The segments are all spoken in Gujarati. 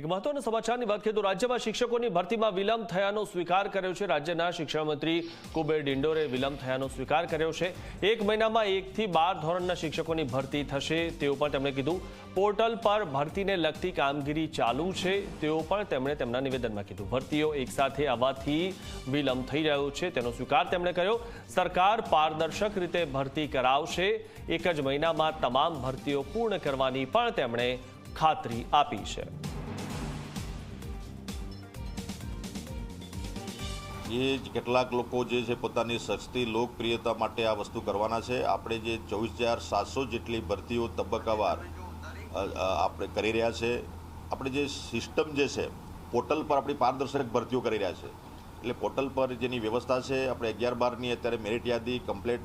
એક મહત્વના સમાચારની વાત કરીએ તો રાજ્યમાં શિક્ષકોની ભરતીમાં વિલંબ થયાનો સ્વીકાર કર્યો છે. રાજ્યના શિક્ષણ મંત્રી કુબેર ડિંડોરે વિલંબ થયાનો સ્વીકાર કર્યો છે. એક મહિનામાં એકથી બાર ધોરણના શિક્ષકોની ભરતી થશે તેવું પણ તેમણે કીધું. પોર્ટલ પર ભરતીને લગતી કામગીરી ચાલુ છે તેવું પણ તેમણે તેમના નિવેદનમાં કીધું. ભરતીઓ એકસાથે આવવાથી વિલંબ થઈ રહ્યો છે તેનો સ્વીકાર તેમણે કર્યો. સરકાર પારદર્શક રીતે ભરતી કરાવશે. એક જ મહિનામાં તમામ ભરતીઓ પૂર્ણ કરવાની પણ તેમણે ખાતરી આપી છે. જ કેટલાક લોકો જે છે પોતાની સસ્તી લોકપ્રિયતા માટે આ વસ્તુ કરવાના છે. આપણે જે ચોવીસ હજાર સાતસો જેટલી ભરતીઓ તબક્કાવાર આપણે કરી રહ્યા છે. આપણે જે સિસ્ટમ જે છે, પોર્ટલ પર આપણી પારદર્શક ભરતીઓ કરી રહ્યા છે. એટલે પોર્ટલ પર જેની વ્યવસ્થા છે, આપણે અગિયાર બારની અત્યારે મેરિટ યાદી કમ્પ્લેટ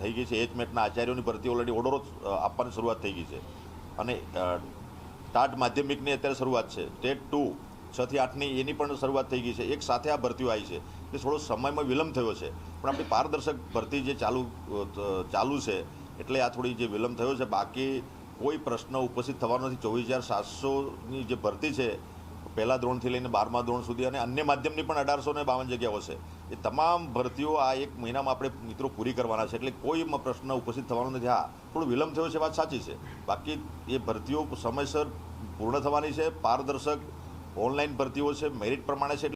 થઈ ગઈ છે. એચ મેટના આચાર્યોની ભરતી ઓલરેડી ઓર્ડરો આપવાની શરૂઆત થઈ ગઈ છે. અને ટાટ માધ્યમિકની અત્યારે શરૂઆત છે. ટેટ ટુ છ થી આઠની એની પણ શરૂઆત થઈ ગઈ છે. એક સાથે આ ભરતીઓ આવી છે. એટલે થોડો સમયમાં વિલંબ થયો છે. પણ આપણી પારદર્શક ભરતી જે ચાલુ ચાલુ છે, એટલે આ થોડી જે વિલંબ થયો છે, બાકી કોઈ પ્રશ્ન ઉપસ્થિત થવાનો નથી. ચોવીસ હજાર સાતસોની જે ભરતી છે, પહેલા ધોરણથી લઈને બારમા ધોરણ સુધી અને અન્ય માધ્યમની પણ અઢારસો ને બાવન જગ્યાઓ છે. એ તમામ ભરતીઓ આ એક મહિનામાં આપણે મિત્રો પૂરી કરવાના છે. એટલે કોઈ પ્રશ્ન ઉપસ્થિત થવાનો નથી. હા, થોડો વિલંબ થયો છે, વાત સાચી છે. બાકી એ ભરતીઓ સમયસર પૂર્ણ થવાની છે. પારદર્શક ઓનલાઈન ભરતીઓ છે મેરિટ પ્રમાણે છે